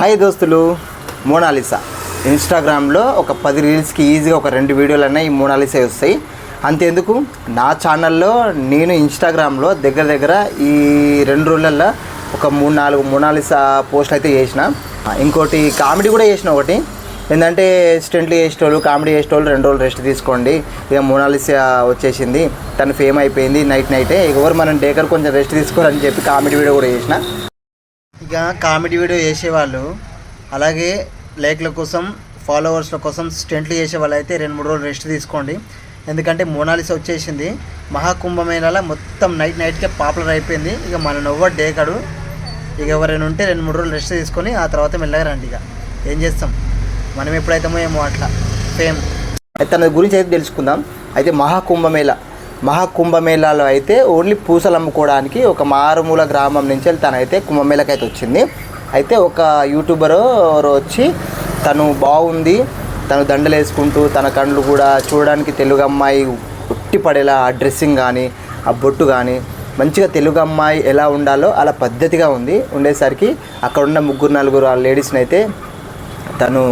Hi దోస్తులు Mona Lisa. ఇన్స్టాగ్రామ్లో ఒక పది రీల్స్కి ఈజీగా ఒక రెండు వీడియోలు అన్నీ ఈ మోనాలిసా వస్తాయి. అంతేందుకు? నా ఛానల్లో నేను ఇన్స్టాగ్రామ్లో దగ్గర దగ్గర ఈ రెండు రోజులలో ఒక మూడు నాలుగు మోనాలిసా పోస్ట్ అయితే చేసిన. ఇంకోటి కామెడీ కూడా చేసిన ఒకటి. ఏంటంటే స్టెంట్లు చేసేటోళ్ళు కామెడీ చేసేటోళ్ళు రెండు రోజులు రెస్ట్ తీసుకోండి. ఇక మోనాలిసా వచ్చేసింది. తను ఫేమ్ అయిపోయింది నైట్ నైటే. ఎవరు మనం డేకర్ కొంచెం రెస్ట్ తీసుకోవాలని చెప్పి కామెడీ వీడియో కూడా చేసిన. ఇక కామెడీ వీడియో చేసేవాళ్ళు. అలాగే లైక్ల కోసం ఫాలోవర్స్ల కోసం స్టెంట్లు చేసే వాళ్ళు అయితే రెండు మూడు రోజులు రెస్ట్ తీసుకోండి. ఎందుకంటే మోనాలిసా వచ్చేసింది. మహాకుంభమేళలా మొత్తం నైట్ నైట్కే పాపులర్ అయిపోయింది. ఇక మన నవ్వ డేకడు ఇక ఎవరైనా ఉంటే రెండు మూడు రోజులు రెస్ట్ తీసుకొని ఆ తర్వాత మెల్లగా రండి ఇక. ఏం చేస్తాం? మనం ఎప్పుడైతామో ఏమో అట్లా. ఫేమ్ అయితే తన గురించి అయితే తెలుసుకుందాం. అయితే మహాకుంభమేళ. మహాకుంభమేళాలో అయితే ఓన్లీ పూసలు అమ్ముకోవడానికి ఒక మారుమూల గ్రామం నుంచి వెళ్ళి తనైతే కుంభమేళకి అయితే వచ్చింది. అయితే ఒక యూట్యూబర్ వచ్చి తను బాగుంది తను దండలు వేసుకుంటూ తన కళ్ళు కూడా చూడడానికి తెలుగు అమ్మాయి ఉట్టి పడేలా ఆ డ్రెస్సింగ్ కానీ ఆ బొట్టు కానీ మంచిగా తెలుగు అమ్మాయి ఎలా ఉండాలో అలా పద్ధతిగా ఉంది. ఉండేసరికి అక్కడ ఉన్న ముగ్గురు నలుగురు ఆ లేడీస్ని అయితే తను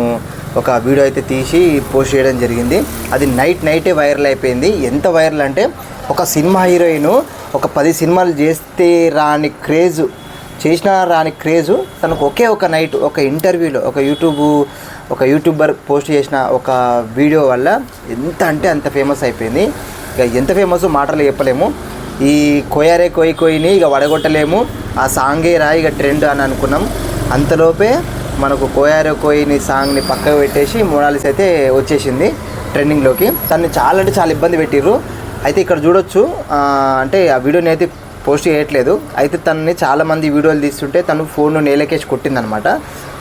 ఒక వీడియో అయితే తీసి పోస్ట్ చేయడం జరిగింది. అది నైట్ నైటే వైరల్ అయిపోయింది. ఎంత వైరల్ అంటే ఒక సినిమా హీరోయిన్ ఒక పది సినిమాలు చేస్తే రాని క్రేజ్ చేసిన రాని క్రేజు తనకు ఒకే ఒక నైట్ ఒక ఇంటర్వ్యూలో ఒక యూట్యూబ్ ఒక యూట్యూబర్ పోస్ట్ చేసిన ఒక వీడియో వల్ల ఎంత అంటే అంత ఫేమస్ అయిపోయింది. ఇక ఎంత ఫేమస్ మాటలు చెప్పలేము. ఈ కొయ్యారే కొయ్యి కొయ్యిని ఇక వడగొట్టలేము. ఆ సాంగే రా ఇక ట్రెండ్ అని అనుకున్నాం. అంతలోపే మనకు కోయారో కోయిని సాంగ్ని పక్కకు పెట్టేసి మోనాలిస్ అయితే వచ్చేసింది ట్రెండింగ్లోకి. తను చాలా అంటే చాలా ఇబ్బంది పెట్టిర్రు. అయితే ఇక్కడ చూడొచ్చు అంటే ఆ వీడియోని అయితే పోస్ట్ చేయట్లేదు. అయితే తనని చాలామంది వీడియోలు తీస్తుంటే తను ఫోన్ను నేలకేసి కొట్టిందనమాట.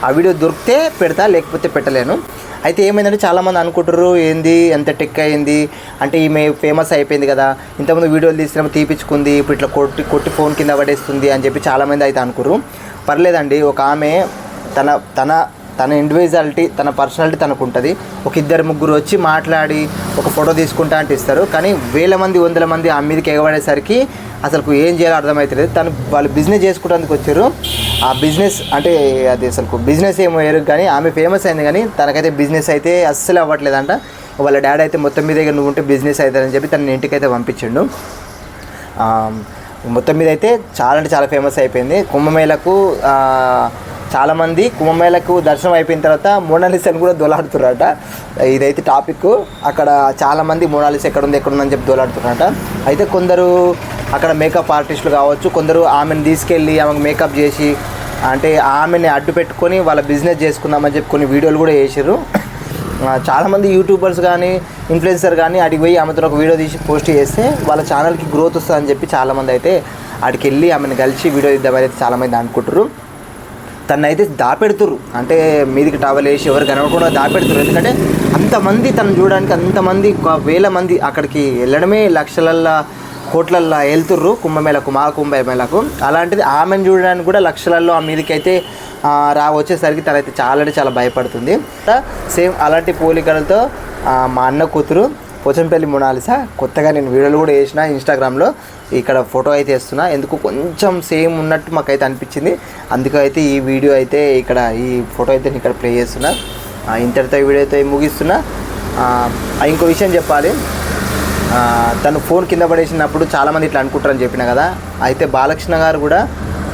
ఆ వీడియో దొరికితే పెడతా లేకపోతే పెట్టలేను. అయితే ఏమైందంటే చాలామంది అనుకుంటారు ఏంది ఎంత టెక్ అయింది అంటే ఈమె ఫేమస్ అయిపోయింది కదా ఇంతకుముందు వీడియోలు తీసినప్పుడు తీపించుకుంది ఇప్పుడు ఇట్లా కొట్టి కొట్టి ఫోన్ కింద పడేస్తుంది అని చెప్పి చాలామంది అయితే అనుకురు పర్లేదండి ఒక ఆమె తన తన తన ఇండివిజువాలిటీ తన పర్సనాలిటీ తనకు ఉంటుంది ఒక ఇద్దరు ముగ్గురు వచ్చి మాట్లాడి ఒక ఫోటో తీసుకుంటా అంటే ఇస్తారు. కానీ వేల మంది వందల మంది ఆ మీదకి ఎగబడేసరికి అసలు ఏం చేయాలో అర్థమవుతలేదు తను వాళ్ళు బిజినెస్ చేసుకోవడానికి వచ్చారు. ఆ బిజినెస్ అంటే అది అసలు బిజినెస్ ఏమో ఎరుగు కానీ ఆమె ఫేమస్ అయింది కానీ తనకైతే బిజినెస్ అయితే అస్సలు అవ్వట్లేదంట. వాళ్ళ డాడీ అయితే మొత్తం మీద నువ్వు ఉంటే బిజినెస్ అవుతుందని చెప్పి తన ఇంటికి అయితే పంపించిండు మొత్తం మీద అయితే చాలా అంటే చాలా ఫేమస్ అయిపోయింది. కుంభమేళకు చాలామంది కుంభమేళకు దర్శనం అయిపోయిన తర్వాత మోనాలిసాని కూడా దోలాడుతున్నారట. ఇదైతే టాపిక్ అక్కడ చాలామంది మోనాలిసా ఎక్కడ ఉంది ఎక్కడ ఉందని చెప్పి దోలాడుతున్నారట. అయితే కొందరు అక్కడ మేకప్ ఆర్టిస్టులు కావచ్చు కొందరు ఆమెను తీసుకెళ్ళి ఆమెకు మేకప్ చేసి అంటే ఆమెని అడ్డు పెట్టుకొని వాళ్ళ బిజినెస్ చేసుకుందామని చెప్పి కొన్ని వీడియోలు కూడా చేసారు చాలామంది యూట్యూబర్స్ కానీ ఇన్ఫ్లుయెన్సర్ కానీ అడిగి పోయి ఆమెతో ఒక వీడియో తీసి పోస్ట్ చేస్తే వాళ్ళ ఛానల్కి గ్రోత్ వస్తుందని చెప్పి చాలామంది అయితే అక్కడికి వెళ్ళి ఆమెను కలిసి వీడియో ఇద్దామని అయితే చాలామంది అనుకుంటారు తనైతే దాపెడుతురు అంటే మీదికి టవల్ వేసి ఎవరు కనబడకుండా దాపెడుతురు ఎందుకంటే అంతమంది తను చూడడానికి అంతమంది ఒక వేల మంది అక్కడికి వెళ్ళడమే లక్షలల్లో కోట్లల్లో వెళ్తుర్రు కుంభమేళకు మా కుంభమేళకు అలాంటిది ఆమెను చూడడానికి కూడా లక్షలలో ఆ మీదకైతే అయితే రా వచ్చేసరికి తనైతే చాలా అంటే చాలా భయపడుతుంది. సేమ్ అలాంటి పోలికలతో మా అన్న కూతురు పోచంపల్లి మొనాలిసా? కొత్తగా నేను వీడియోలు కూడా వేసిన ఇన్స్టాగ్రామ్లో ఇక్కడ ఫోటో అయితే వేస్తున్నా. ఎందుకు? కొంచెం సేమ్ ఉన్నట్టు మాకైతే అనిపించింది. అందుకైతే ఈ వీడియో అయితే ఇక్కడ ఈ ఫోటో అయితే నేను ఇక్కడ ప్లే చేస్తున్నా. ఇంతటితో వీడియో అయితే ముగిస్తున్నా. ఇంకో విషయం చెప్పాలి. తను ఫోన్ కింద పడేసినప్పుడు చాలామంది ఇట్లా అనుకుంటారని చెప్పిన కదా. అయితే బాలకృష్ణ గారు కూడా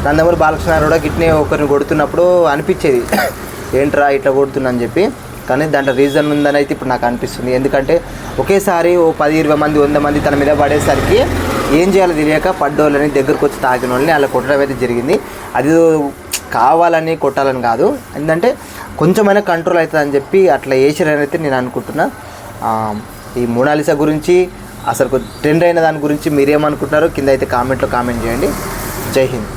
నందమూరి బాలకృష్ణ గారు కూడా గిట్నే ఒకరిని కొడుతున్నప్పుడు అనిపించేది. ఏంట్రా ఇట్లా కొడుతున్నా అని చెప్పి. కానీ దాంట్లో రీజన్ ఉందని అయితే ఇప్పుడు నాకు అనిపిస్తుంది. ఎందుకంటే ఒకేసారి ఓ పది ఇరవై మంది వంద మంది తన మీద పడేసరికి ఏం చేయాలో తెలియక పడ్డోళ్ళని దగ్గరకు వచ్చి తాగిన వాళ్ళని అలా కొట్టడం అయితే జరిగింది. అది కావాలని కొట్టాలని కాదు. ఎందుకంటే కొంచెమైనా కంట్రోల్ అవుతుంది అని చెప్పి అట్లా వేసారని అయితే నేను అనుకుంటున్నా. ఈ మోనాలిసా గురించి అసలు ట్రెండ్ అయిన దాని గురించి మీరేమనుకుంటున్నారో కింద అయితే కామెంట్లో కామెంట్ చేయండి. జై హింద్.